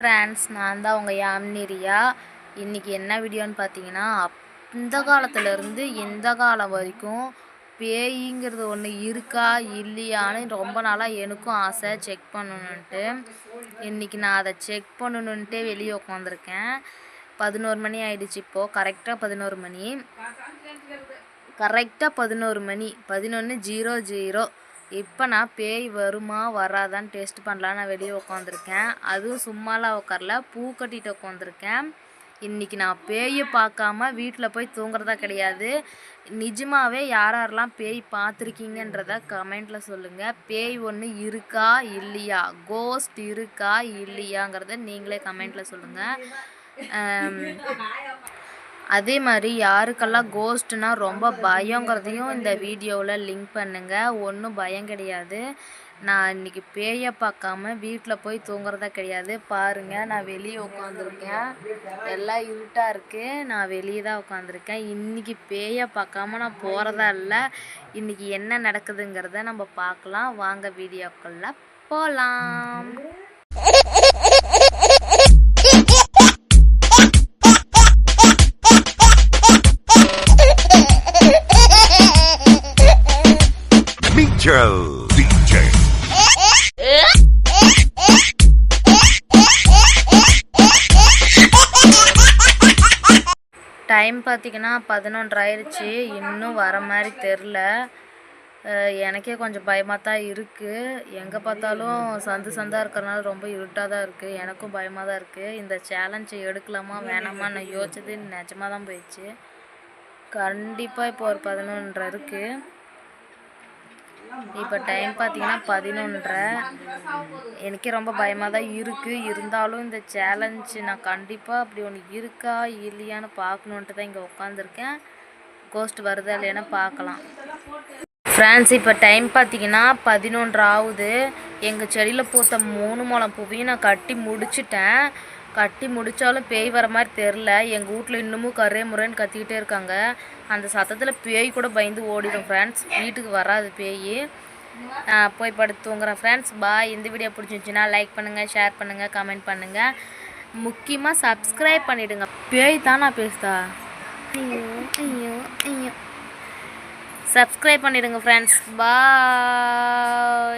Friends நான் தான் உங்கள் யாம்னிரியா. இன்றைக்கி என்ன வீடியோன்னு பார்த்தீங்கன்னா அந்த இந்த காலத்துலேருந்து இந்த காலம் வரைக்கும் பேய்ங்கிறது ஒன்று இருக்கா இல்லையான்னு ரொம்ப நாளாக எனக்கும் ஆசை செக் பண்ணணுன்ட்டு இன்றைக்கி நான் அதை செக் பண்ணணுன்ட்டே வெளியே உட்காந்துருக்கேன் பதினோரு மணி ஆயிடுச்சு இப்போது கரெக்டாக பதினோரு மணி. கரெக்டாக பதினோரு மணி. பதினொன்று ஜீரோ ஜீரோ. இப்போ நான் பேய் வருமா வராதான்னு டெஸ்ட் பண்ணலான்னு நான் வெளியே உட்காந்துருக்கேன் அதுவும் சும்மாலாம் உட்காரல பூ கட்டிட்டு உட்காந்துருக்கேன் இன்றைக்கி நான் பேயை பார்க்காம வீட்டில் போய் தூங்குறதா கிடையாது. நிஜமாகவே யார் யாரெல்லாம் பேய் பார்த்துருக்கீங்கன்றத கமெண்ட்டில் சொல்லுங்கள் பேய் ஒன்று இருக்கா இல்லையா? கோஸ்ட் இருக்கா இல்லையாங்கிறத நீங்களே கமெண்ட்டில் சொல்லுங்கள் அதே மாதிரி யாருக்கெல்லாம் கோஸ்ட்னா ரொம்ப பயங்கிறதையும் இந்த வீடியோவில் லிங்க் பண்ணுங்கள் ஒன்றும் பயம் கிடையாது. நான் இன்றைக்கி பேயை பார்க்காம வீட்டில் போய் தூங்குறதா கிடையாது. பாருங்கள் நான் வெளியே உட்காந்துருக்கேன் எல்லாம் இருட்டாக இருக்குது நான் வெளியே தான் உட்காந்துருக்கேன் இன்றைக்கி பேயை பார்க்காம நான் போகிறதா இல்லை. இன்றைக்கி என்ன நடக்குதுங்கிறத நம்ம பார்க்கலாம். வாங்க வீடியோக்களில் போகலாம் Mitchell DJ. டைம் பார்த்திங்கன்னா பதினொன்று ஆயிடுச்சு இன்னும் வர மாதிரி தெரில எனக்கே கொஞ்சம் பயமாக தான் இருக்குது எங்கே பார்த்தாலும் சந்து சந்தாக இருக்கிறனால ரொம்ப இருட்டாக தான் இருக்குது எனக்கும் பயமாக தான் இருக்குது இந்த சேலஞ்சை எடுக்கலாமா வேணாமா நான் யோசிச்சது நிஜமாக தான் போயிடுச்சு. கண்டிப்பாக இப்போ ஒரு பதினொன்றரை இருக்குது இப்போ டைம் பார்த்தீங்கன்னா பதினொன்றரை. எனக்கே ரொம்ப பயமாக தான் இருக்குது இருந்தாலும் இந்த சேலஞ்சு நான் கண்டிப்பாக அப்படி ஒன்று இருக்கா இல்லையான்னு பார்க்கணுன்ட்டு தான் இங்கே உட்காந்துருக்கேன் கோஸ்ட் வருதா இல்லையான்னு பார்க்கலாம். ஃப்ரெண்ட்ஸ் இப்போ டைம் பார்த்தீங்கன்னா பதினொன்று ஆகுது எங்கள் செடியில் பூத்த மூணு முளம் பூவையும் நான் கட்டி முடிச்சிட்டேன். கட்டி முடித்தாலும் பேய் வர மாதிரி தெரில எங்கள் வீட்டில் இன்னமும் கரே முறைன்னு கத்திக்கிட்டே இருக்காங்க. அந்த சத்தத்தில் பேய் கூட பயந்து ஓடிடும் ஃப்ரெண்ட்ஸ் வீட்டுக்கு வராது பேய். போய் படுத்து தூங்குறேன் ஃப்ரெண்ட்ஸ் பாய் இந்த வீடியோ பிடிச்சிருந்துச்சின்னா லைக் பண்ணுங்கள் ஷேர் பண்ணுங்கள் கமெண்ட் பண்ணுங்கள் முக்கியமாக சப்ஸ்கிரைப் பண்ணிவிடுங்க பேய் தான் நான் பேசுதா? ஐயோ ஐயோ ஐயோ. சப்ஸ்கிரைப் பண்ணிவிடுங்க ஃப்ரெண்ட்ஸ் பாய்